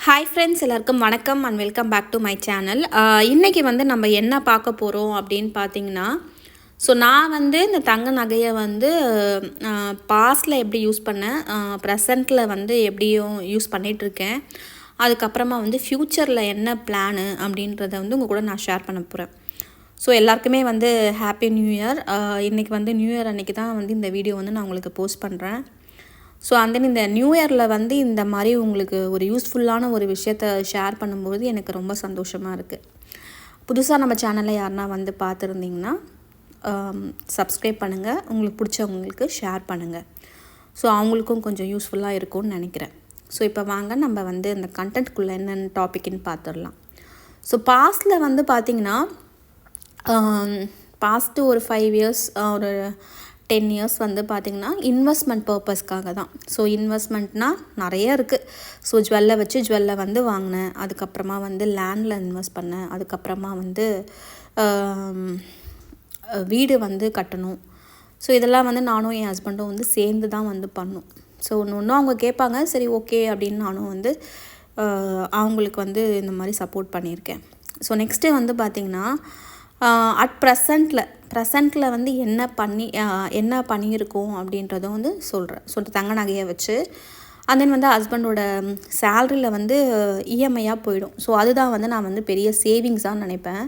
Hi friends எல்லாருக்கும் வணக்கம் and welcome back to my channel இன்றைக்கி வந்து நம்ம என்ன பார்க்க போகிறோம் அப்படின்னு பார்த்தீங்கன்னா ஸோ நான் வந்து இந்த தங்க நகையை வந்து பாஸ்டில் எப்படி யூஸ் பண்ணேன் ப்ரெசண்ட்டில் வந்து எப்படியும் யூஸ் பண்ணிகிட்ருக்கேன் அதுக்கப்புறமா வந்து ஃப்யூச்சரில் என்ன பிளானு அப்படின்றத வந்து உங்கள் கூட நான் ஷேர் பண்ண போகிறேன் ஸோ எல்லாருக்குமே வந்து ஹாப்பி நியூ இயர் இன்றைக்கி வந்து நியூ இயர் அன்றைக்கி தான் வந்து இந்த வீடியோ வந்து நான் உங்களுக்கு போஸ்ட் பண்ணுறேன் ஸோ அந்த இந்த நியூ இயரில் வந்து இந்த மாதிரி உங்களுக்கு ஒரு யூஸ்ஃபுல்லான ஒரு விஷயத்த ஷேர் பண்ணும்போது எனக்கு ரொம்ப சந்தோஷமாக இருக்குது புதுசாக நம்ம சேனலில் யாருனா வந்து பார்த்துருந்தீங்கன்னா சப்ஸ்கிரைப் பண்ணுங்கள் உங்களுக்கு பிடிச்சவங்களுக்கு ஷேர் பண்ணுங்கள் ஸோ அவங்களுக்கும் கொஞ்சம் யூஸ்ஃபுல்லாக இருக்கும்னு நினைக்கிறேன். ஸோ இப்போ வாங்க நம்ம வந்து இந்த கண்டென்ட்குள்ளே என்னென்ன டாப்பிக்னு பார்த்துடலாம். ஸோ பாஸ்டில் வந்து பார்த்திங்கன்னா பாஸ்ட்டு ஒரு ஃபைவ் இயர்ஸ் ஒரு டென் இயர்ஸ் வந்து பார்த்திங்கன்னா இன்வெஸ்ட்மெண்ட் பர்பஸ்க்காக தான். ஸோ இன்வெஸ்ட்மெண்ட்னால் நிறைய இருக்குது ஸோ ஜுவல்லை வச்சு ஜுவல்லை வந்து வாங்கினேன். அதுக்கப்புறமா வந்து லேண்டில் இன்வெஸ்ட் பண்ணேன். அதுக்கப்புறமா வந்து வீடு வந்து கட்டணும். ஸோ இதெல்லாம் வந்து நானும் என் ஹஸ்பண்டும் வந்து சேர்ந்து தான் வந்து பண்ணோம். ஸோ ஒன்று ஒன்றும் அவங்க கேட்பாங்க சரி ஓகே அப்படின்னு நானும் வந்து அவங்களுக்கு வந்து இந்த மாதிரி சப்போர்ட் பண்ணியிருக்கேன். ஸோ நெக்ஸ்ட்டு வந்து பார்த்திங்கன்னா அட் ப்ரெசண்ட்டில் ப்ரெசண்ட்டில் வந்து என்ன பண்ணி என்ன பண்ணியிருக்கோம் அப்படின்றதும் வந்து சொல்கிறேன் சொல்லிட்டு தங்க நகையை வச்சு. அண்ட் தென் வந்து ஹஸ்பண்டோட சேலரியில் வந்து இஎம்ஐயாக போயிடும். ஸோ அதுதான் வந்து நான் வந்து பெரிய சேவிங்ஸாக நினைப்பேன்.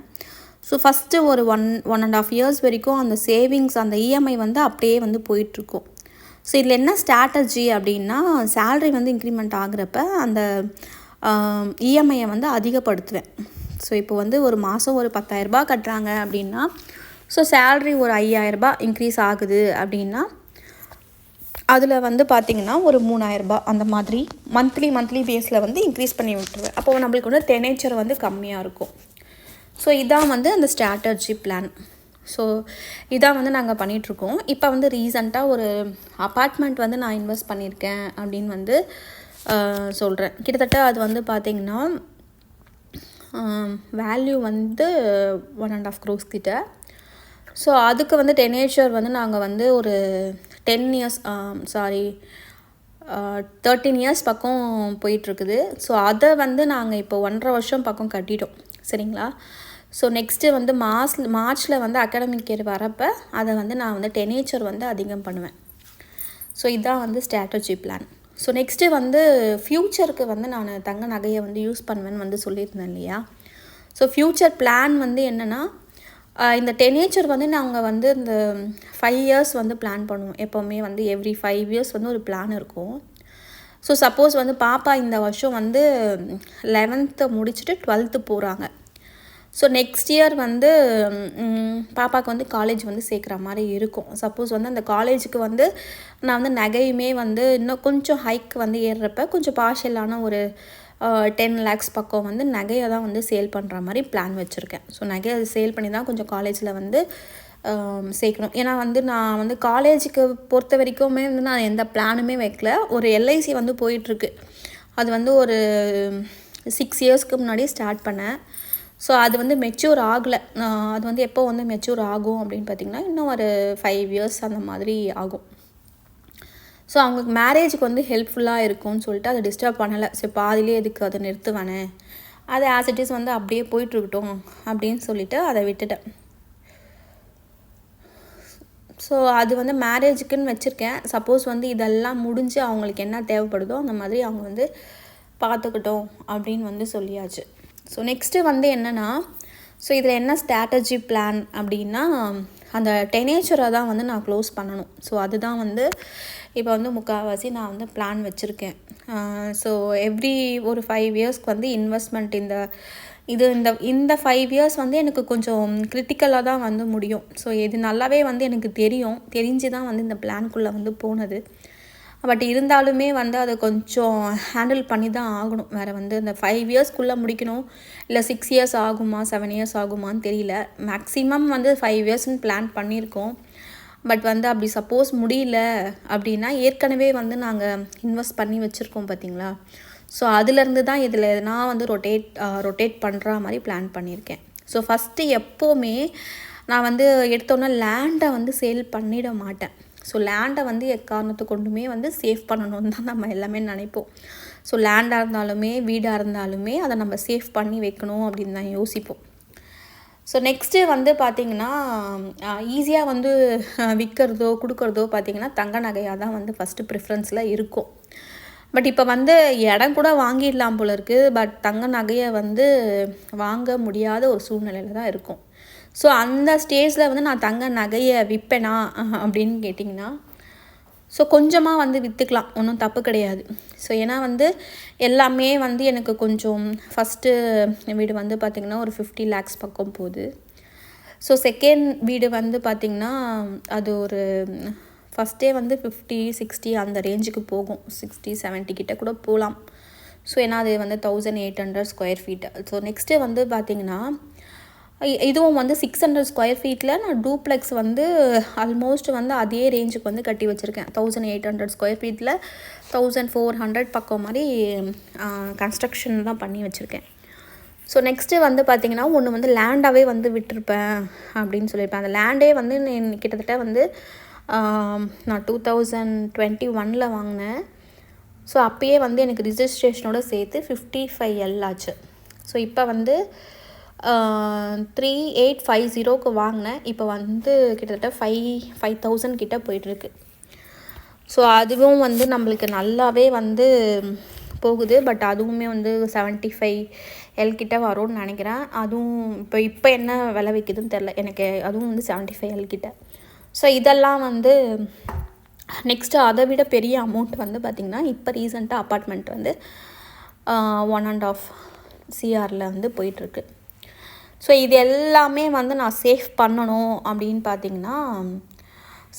ஸோ ஃபஸ்ட்டு ஒரு one one and half years வரைக்கும் அந்த சேவிங்ஸ் அந்த இஎம்ஐ வந்து அப்படியே வந்து போயிட்டுருக்கும். ஸோ இதில் என்ன ஸ்ட்ராட்டஜி அப்படின்னா சேல்ரி வந்து இன்க்ரிமெண்ட் ஆகுறப்ப அந்த இஎம்ஐயை வந்து அதிகப்படுத்துவேன். ஸோ இப்போ வந்து ஒரு மாதம் ஒரு பத்தாயிரரூபா கட்டுறாங்க அப்படின்னா ஸோ சேல்ரி ஒரு ஐயாயிரரூபா இன்க்ரீஸ் ஆகுது அப்படின்னா அதில் வந்து பார்த்திங்கன்னா ஒரு மூணாயிரரூபா அந்த மாதிரி மந்த்லி மந்த்லி பேஸில் வந்து இன்க்ரீஸ் பண்ணி விட்டுருவேன். அப்போ நம்மளுக்கு வந்து டெனேச்சர் வந்து கம்மியாக இருக்கும். ஸோ இதான் வந்து அந்த ஸ்ட்ராட்டஜி பிளான் ஸோ இதான் வந்து நாங்கள் பண்ணிகிட்ருக்கோம் இப்போ வந்து ரீசண்டாக ஒரு அப்பார்ட்மெண்ட் வந்து நான் இன்வெஸ்ட் பண்ணியிருக்கேன் அப்படின்னு வந்து சொல்கிறேன் கிட்டத்தட்ட அது வந்து பார்த்திங்கன்னா Um, வேல்யூ வந்து ஒன் அண்ட் ஆஃப் க்ரோஸ் கிட்ட. ஸோ அதுக்கு வந்து டெனேச்சர் வந்து நாங்கள் வந்து ஒரு ten years sorry thirteen years பக்கம் போயிட்டுருக்குது. ஸோ அதை வந்து நாங்கள் இப்போ ஒன்றரை வருஷம் பக்கம் கட்டிட்டோம். சரிங்களா? ஸோ நெக்ஸ்ட்டு வந்து மாஸ் மார்ச்சில் வந்து அகாடமிக் இயர் வரப்போ அதை வந்து நான் வந்து டெனேச்சர் வந்து அதிகம் பண்ணுவேன். ஸோ இதுதான் வந்து ஸ்ட்ராட்டஜி பிளான் ஸோ நெக்ஸ்ட்டு வந்து ஃப்யூச்சருக்கு வந்து நான் தங்க நகையை வந்து யூஸ் பண்ணுவேன்னு வந்து சொல்லியிருந்தேன் இல்லையா? ஸோ ஃப்யூச்சர் பிளான் வந்து என்னென்னா இந்த டெனேச்சர் வந்து நாங்கள் வந்து இந்த ஃபைவ் இயர்ஸ் வந்து பிளான் பண்ணுவோம். எப்போவுமே வந்து எவ்ரி ஃபைவ் இயர்ஸ் வந்து ஒரு பிளான் இருக்கும். ஸோ சப்போஸ் வந்து பாப்பா இந்த வருஷம் வந்து லெவன்த்தை முடிச்சுட்டு டுவெல்த்து போகிறாங்க ஸோ நெக்ஸ்ட் இயர் வந்து பாப்பாவுக்கு வந்து காலேஜ் வந்து சேர்க்குற மாதிரி இருக்கும். சப்போஸ் வந்து அந்த காலேஜுக்கு வந்து நான் வந்து நகையுமே வந்து இன்னும் கொஞ்சம் ஹைக் வந்து ஏறுறப்ப கொஞ்சம் பார்ஷியலான ஒரு டென் லேக்ஸ் பக்கம் வந்து நகையை தான் வந்து சேல் பண்ணுற மாதிரி பிளான் வச்சுருக்கேன். ஸோ நகையை சேல் பண்ணி தான் கொஞ்சம் காலேஜில் வந்து சேர்க்கணும். ஏன்னா வந்து நான் வந்து காலேஜுக்கு பொறுத்த வரைக்குமே வந்து நான் எந்த பிளானுமே வைக்கல. ஒரு எல்ஐசி வந்து போயிட்டுருக்கு. அது வந்து ஒரு சிக்ஸ் இயர்ஸ்க்கு முன்னாடி ஸ்டார்ட் பண்ணேன். ஸோ அது வந்து மெச்சூர் ஆகலை. அது வந்து எப்போ வந்து மெச்சூர் ஆகும் அப்படின்னு பார்த்திங்கன்னா இன்னும் ஒரு ஃபைவ் இயர்ஸ் அந்த மாதிரி ஆகும். ஸோ அவங்களுக்கு மேரேஜுக்கு வந்து ஹெல்ப்ஃபுல்லாக இருக்கும்னு சொல்லிட்டு அதை டிஸ்டர்ப் பண்ணலை. ஸோ பாதிலே எதுக்கு அதை நிறுத்துவானே? அது ஆஸ் இட் இஸ் வந்து அப்படியே போயிட்டுருக்கட்டும் அப்படின்னு சொல்லிவிட்டு அதை விட்டுட்டேன். ஸோ அது வந்து மேரேஜுக்குன்னு வச்சுருக்கேன். சப்போஸ் வந்து இதெல்லாம் முடிஞ்சு அவங்களுக்கு என்ன தேவைப்படுதோ அந்த மாதிரி அவங்க வந்து பார்த்துக்கிட்டோம் அப்படின்னு வந்து சொல்லியாச்சு. ஸோ நெக்ஸ்ட்டு வந்து என்னென்னா ஸோ இதில் என்ன ஸ்ட்ராட்டஜி பிளான் அப்படின்னா அந்த டெனேச்சரை தான் வந்து நான் க்ளோஸ் பண்ணணும். ஸோ அதுதான் வந்து இப்போ வந்து முக்கால்வாசி நான் வந்து பிளான் வச்சுருக்கேன். ஸோ எவ்ரி ஒரு ஃபைவ் இயர்ஸ்க்கு வந்து இன்வெஸ்ட்மெண்ட் இந்த இது இந்த இந்த ஃபைவ் இயர்ஸ் வந்து எனக்கு கொஞ்சம் கிரிட்டிக்கலாக தான் வந்து முடியும். ஸோ இது நல்லாவே வந்து எனக்கு தெரியும். தெரிஞ்சு தான் வந்து இந்த பிளான்குள்ளே வந்து போனது. பட் இருந்தாலுமே வந்து அதை கொஞ்சம் ஹேண்டில் பண்ணி தான் ஆகணும். வேறு வந்து இந்த ஃபைவ் இயர்ஸ்க்குள்ளே முடிக்கணும். இல்லை சிக்ஸ் இயர்ஸ் ஆகுமா செவன் இயர்ஸ் ஆகுமான்னு தெரியல. மேக்ஸிமம் வந்து ஃபைவ் இயர்ஸ்னு பிளான் பண்ணியிருக்கோம். பட் வந்து அப்படி சப்போஸ் முடியல அப்படின்னா ஏற்கனவே வந்து நாங்கள் இன்வெஸ்ட் பண்ணி வச்சுருக்கோம் பார்த்தீங்களா ஸோ அதுலேருந்து தான் இதில் நான் வந்து ரொட்டேட் ரொட்டேட் பண்ணுற மாதிரி பிளான் பண்ணியிருக்கேன். ஸோ ஃபஸ்ட்டு எப்போவுமே நான் வந்து எடுத்தோன்னே லேண்டை வந்து சேல் பண்ணிட மாட்டேன். ஸோ லேண்டை வந்து எக்காரணத்தை கொண்டுமே வந்து சேஃப் பண்ணணும்னு தான் நம்ம எல்லாமே நினைப்போம். ஸோ லேண்டாக இருந்தாலுமே வீடாக இருந்தாலுமே அதை நம்ம சேஃப் பண்ணி வைக்கணும் அப்படின்னு தான் யோசிப்போம். ஸோ நெக்ஸ்ட்டு வந்து பார்த்திங்கன்னா ஈஸியாக வந்து விற்கிறதோ கொடுக்குறதோ பார்த்திங்கன்னா தங்க நகையாக தான் வந்து ஃபஸ்ட்டு ப்ரிஃபரன்ஸில் இருக்கும். பட் இப்போ வந்து இடம் கூட வாங்கிடலாம் போல இருக்குது பட் தங்க நகையை வந்து வாங்க முடியாத ஒரு சூழ்நிலையில் தான் இருக்கும். ஸோ அந்த ஸ்டேஜில் வந்து நான் தங்க நகையை விற்பேனா? அப்படின்னு கேட்டிங்கன்னா ஸோ கொஞ்சமாக வந்து விற்றுக்கலாம் ஒன்றும் தப்பு கிடையாது. ஸோ ஏன்னா வந்து எல்லாமே வந்து எனக்கு கொஞ்சம் ஃபஸ்ட்டு வீடு வந்து பார்த்திங்கன்னா ஒரு ஃபிஃப்டி லேக்ஸ் பக்கம் போகுது. ஸோ செகண்ட் வீடு வந்து பார்த்திங்கன்னா அது ஒரு ஃபஸ்ட்டே வந்து ஃபிஃப்டி சிக்ஸ்டி அந்த ரேஞ்சுக்கு போகும். சிக்ஸ்டி செவன்ட்டி கிட்ட கூட போகலாம் ஸோ ஏன்னா அது வந்து thousand eight hundred square feet so next வந்து பார்த்திங்கன்னா இதுவும் வந்து சிக்ஸ் ஹண்ட்ரட் ஸ்கொயர் ஃபீட்டில் நான் டூப்ளெக்ஸ் வந்து ஆல்மோஸ்ட் வந்து அதே ரேஞ்சுக்கு வந்து கட்டி வச்சுருக்கேன். தௌசண்ட் எயிட் ஹண்ட்ரட் ஸ்கொயர் ஃபீட்டில் தௌசண்ட் ஃபோர் ஹண்ட்ரட் பக்கம் மாதிரி கன்ஸ்ட்ரக்ஷன் தான் பண்ணி வச்சுருக்கேன். ஸோ நெக்ஸ்ட்டு வந்து பார்த்திங்கன்னா ஒன்று வந்து லேண்டாகவே வந்து விட்டுருப்பேன் அப்படின்னு சொல்லியிருப்பேன். அந்த லேண்டே வந்து கிட்டத்தட்ட வந்து நான் டூ தௌசண்ட் டுவெண்ட்டி ஒனில் வாங்கினேன். ஸோ அப்போயே வந்து எனக்கு ரிஜிஸ்ட்ரேஷனோட சேர்த்து ஃபிஃப்டி ஃபைவ் எல் ஆச்சு. ஸோ இப்போ வந்து த்ரீ எயிட் ஃபைவ் ஜீரோக்கு வாங்கினேன். இப்போ வந்து கிட்டத்தட்ட ஃபைவ் ஃபைவ் தௌசண்ட் கிட்டே போயிட்டுருக்கு. ஸோ அதுவும் வந்து நம்மளுக்கு நல்லாவே வந்து போகுது. பட் அதுவுமே வந்து செவன்ட்டி ஃபைவ் எல்கிட்ட வரும்னு நினைக்கிறேன். அதுவும் இப்போ இப்போ என்ன விலை விற்குதுன்னு தெரில. எனக்கு அதுவும் வந்து செவன்ட்டி ஃபைவ் எல்கிட்ட ஸோ இதெல்லாம் வந்து நெக்ஸ்ட்டு அதை விட பெரிய அமௌண்ட் வந்து பார்த்திங்கன்னா இப்போ ரீசெண்டாக அப்பார்ட்மெண்ட் வந்து ஒன் அண்ட் ஆஃப் சிஆரில் வந்து போயிட்டுருக்கு. ஸோ இது எல்லாமே வந்து நான் சேஃப் பண்ணணும் அப்படின்னு பார்த்தீங்கன்னா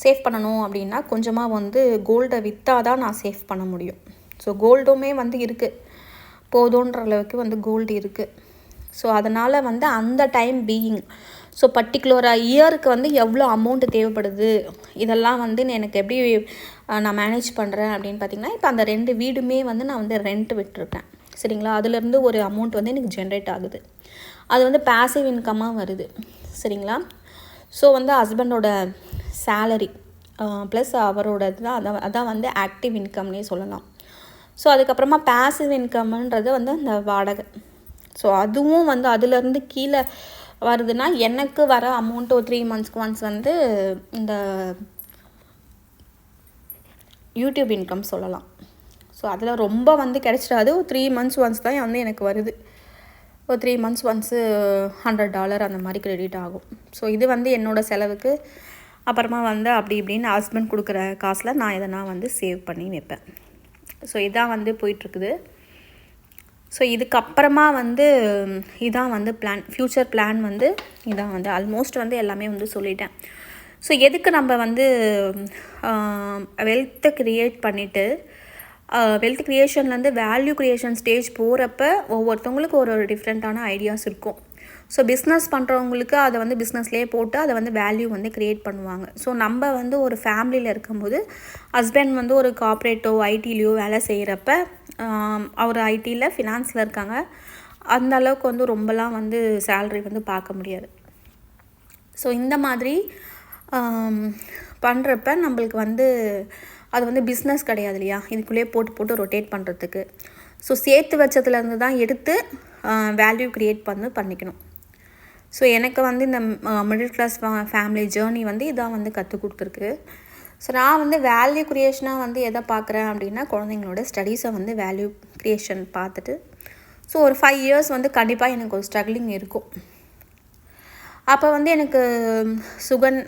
சேஃப் பண்ணணும் அப்படின்னா கொஞ்சமாக வந்து கோல்டை விற்றா தான் நான் சேஃப் பண்ண முடியும். ஸோ கோல்டுமே வந்து இருக்குது போதுன்ற அளவுக்கு வந்து கோல்டு இருக்குது ஸோ அதனால் வந்து அந்த டைம் பீயிங் ஸோ பர்டிகுலராக இயருக்கு வந்து எவ்வளோ அமௌண்ட்டு தேவைப்படுது? இதெல்லாம் வந்து எனக்கு எப்படி நான் மேனேஜ் பண்ணுறேன் அப்படின்னு பார்த்தீங்கன்னா இப்போ அந்த ரெண்டு வீடுமே வந்து நான் வந்து ரெண்ட் விட்டுருக்கேன். சரிங்களா? அதுலேருந்து ஒரு அமௌண்ட் வந்து எனக்கு ஜென்ரேட் ஆகுது. அது வந்து பேசிவ் இன்கம்மாக வருது. சரிங்களா? ஸோ வந்து ஹஸ்பண்டோட சேலரி ப்ளஸ் அவரோட தான் அதான் அதான் வந்து ஆக்டிவ் இன்கம்னே சொல்லலாம். ஸோ அதுக்கப்புறமா பேசிவ் இன்கம்ன்றது வந்து அந்த வாடகை. ஸோ அதுவும் வந்து அதுலேருந்து கீழே வருதுன்னா எனக்கு வர அமௌண்ட் ஒரு த்ரீ மந்த்ஸ்க்கு ஒன்ஸ் வந்து இந்த யூடியூப் இன்கம் சொல்லலாம். ஸோ அதில் ரொம்ப வந்து கிடச்சிடாது. ஒரு த்ரீ மந்த்ஸ் ஒன்ஸ் தான் வந்து எனக்கு வருது. ஒரு three months once hundred dollar அந்த மாதிரி க்ரெடிட் ஆகும். ஸோ இது வந்து என்னோடய செலவுக்கு அப்புறமா வந்து அப்படி இப்படின்னு ஹஸ்பண்ட் கொடுக்குற காசில் நான் எதனா வந்து சேவ் பண்ணி வைப்பேன். ஸோ இதான் வந்து போயிட்டுருக்குது. ஸோ இதுக்கப்புறமா வந்து இதான் வந்து பிளான் ஃப்யூச்சர் பிளான் வந்து இதான் வந்து ஆல்மோஸ்ட் வந்து எல்லாமே வந்து சொல்லிட்டேன். ஸோ எதுக்கு நம்ம வந்து வெல்த்தை க்ரியேட் பண்ணிவிட்டு வெல்த் க்ரியேஷன்லேருந்து வேல்யூ க்ரியேஷன் ஸ்டேஜ் போகிறப்ப ஒவ்வொருத்தவங்களுக்கு ஒரு ஒரு டிஃப்ரெண்ட்டான ஐடியாஸ் இருக்கும். ஸோ பிஸ்னஸ் பண்ணுறவங்களுக்கு அதை வந்து பிஸ்னஸ்லேயே போட்டு அதை வந்து வேல்யூ வந்து க்ரியேட் பண்ணுவாங்க. ஸோ நம்ம வந்து ஒரு ஃபேமிலியில் இருக்கும்போது ஹஸ்பண்ட் வந்து ஒரு கார்ப்ரேட்டோ ஐடிலையோ வேலை செய்கிறப்ப அவர் ஐடியில் ஃபினான்ஸில் இருக்காங்க. அந்த அளவுக்கு வந்து ரொம்பலாம் வந்து சேல்ரி வந்து பார்க்க முடியாது. ஸோ இந்த மாதிரி பண்ணுறப்ப நம்மளுக்கு வந்து அது வந்து பிஸ்னஸ் கிடையாது இல்லையா? இதுக்குள்ளேயே போட்டு போட்டு ரொட்டேட் பண்ணுறதுக்கு ஸோ சேர்த்து வச்சதுலேருந்து தான் எடுத்து வேல்யூ க்ரியேட் பண்ணி பண்ணிக்கணும். ஸோ எனக்கு வந்து இந்த மிடில் கிளாஸ் ஃபேமிலி ஜேர்னி வந்து இதான் வந்து கற்றுக் கொடுத்துருக்கு. ஸோ நான் வந்து வேல்யூ க்ரியேஷனாக வந்து எதை பார்க்குறேன் அப்படின்னா குழந்தைங்களோட ஸ்டடீஸை வந்து வேல்யூ க்ரியேஷன் பார்த்துட்டு ஸோ ஒரு ஃபைவ் இயர்ஸ் வந்து கண்டிப்பாக எனக்கு ஒரு ஸ்ட்ரகிளிங் இருக்கும். அப்போ வந்து எனக்கு சுகன்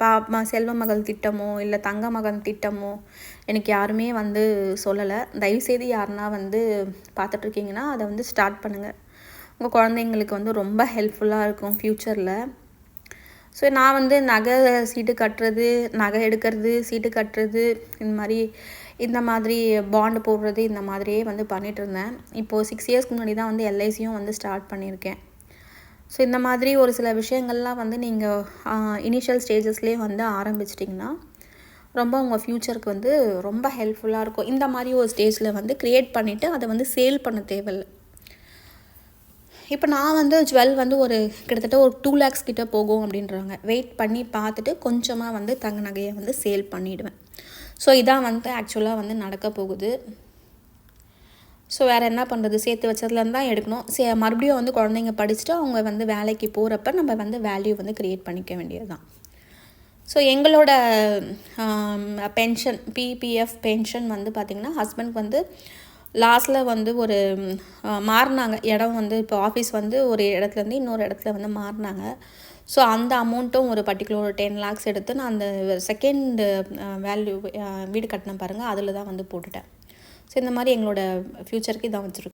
பா செல்வ மகள் திட்டமோ இல்லை தங்க மகன் திட்டமோ எனக்கு யாருமே வந்து சொல்லலை. தயவுசெய்து யாருன்னா வந்து பார்த்துட்ருக்கீங்கன்னா அதை வந்து ஸ்டார்ட் பண்ணுங்கள் உங்கள் குழந்தைங்களுக்கு வந்து ரொம்ப ஹெல்ப்ஃபுல்லாக இருக்கும் ஃப்யூச்சரில். ஸோ நான் வந்து நகை சீட்டு கட்டுறது நகை எடுக்கிறது சீட்டு கட்டுறது இந்த மாதிரி இந்த மாதிரி பாண்டு போடுறது இந்த மாதிரியே வந்து பண்ணிகிட்டு இருந்தேன் இப்போது சிக்ஸ் இயர்ஸ்க்கு முன்னாடி தான் வந்து எல்ஐசியும் வந்து ஸ்டார்ட் பண்ணியிருக்கேன். ஸோ இந்த மாதிரி ஒரு சில விஷயங்கள்லாம் வந்து நீங்கள் இனிஷியல் ஸ்டேஜஸ்லேயே வந்து ஆரம்பிச்சிட்டிங்கன்னா ரொம்ப உங்கள் ஃப்யூச்சருக்கு வந்து ரொம்ப ஹெல்ப்ஃபுல்லாக இருக்கும். இந்த மாதிரி ஒரு ஸ்டேஜில் வந்து க்ரியேட் பண்ணிவிட்டு அதை வந்து சேல் பண்ண தேவையில்லை. இப்போ நான் வந்து ஜுவல் வந்து ஒரு கிட்டத்தட்ட ஒரு டூ லேக்ஸ் கிட்டே போகும் அப்படின்றாங்க. வெயிட் பண்ணி பார்த்துட்டு கொஞ்சமாக வந்து தங்க நகையை வந்து சேல் பண்ணிவிடுவேன் ஸோ இதான் வந்து ஆக்சுவலாக வந்து நடக்க போகுது. ஸோ வேறு என்ன பண்ணுறது சேர்த்து வச்சதுலேருந்து தான் எடுக்கணும். சே மறுபடியும் வந்து குழந்தைங்க படிச்சுட்டு அவங்க வந்து வேலைக்கு போகிறப்ப நம்ம வந்து வேல்யூ வந்து க்ரியேட் பண்ணிக்க வேண்டியது தான் ஸோ எங்களோட பென்ஷன் பிபிஎஃப் பென்ஷன் வந்து பார்த்திங்கன்னா ஹஸ்பண்ட் வந்து லாஸ்ட்டில் வந்து ஒரு மாறினாங்க. இடம் வந்து இப்போ ஆஃபீஸ் வந்து ஒரு இடத்துலேருந்து இன்னொரு இடத்துல வந்து மாறினாங்க. ஸோ அந்த அமௌண்ட்டும் ஒரு பர்டிகுலர் ஒரு டென் லேக்ஸ் எடுத்து நான் அந்த செகண்ட் வேல்யூ வீடு கட்டினேன் பாருங்கள் அதில் தான் வந்து போட்டுட்டேன். ஸோ இந்த மாதிரி எங்களோட ஃப்யூச்சருக்கு இதான் வச்சுருக்கோம்.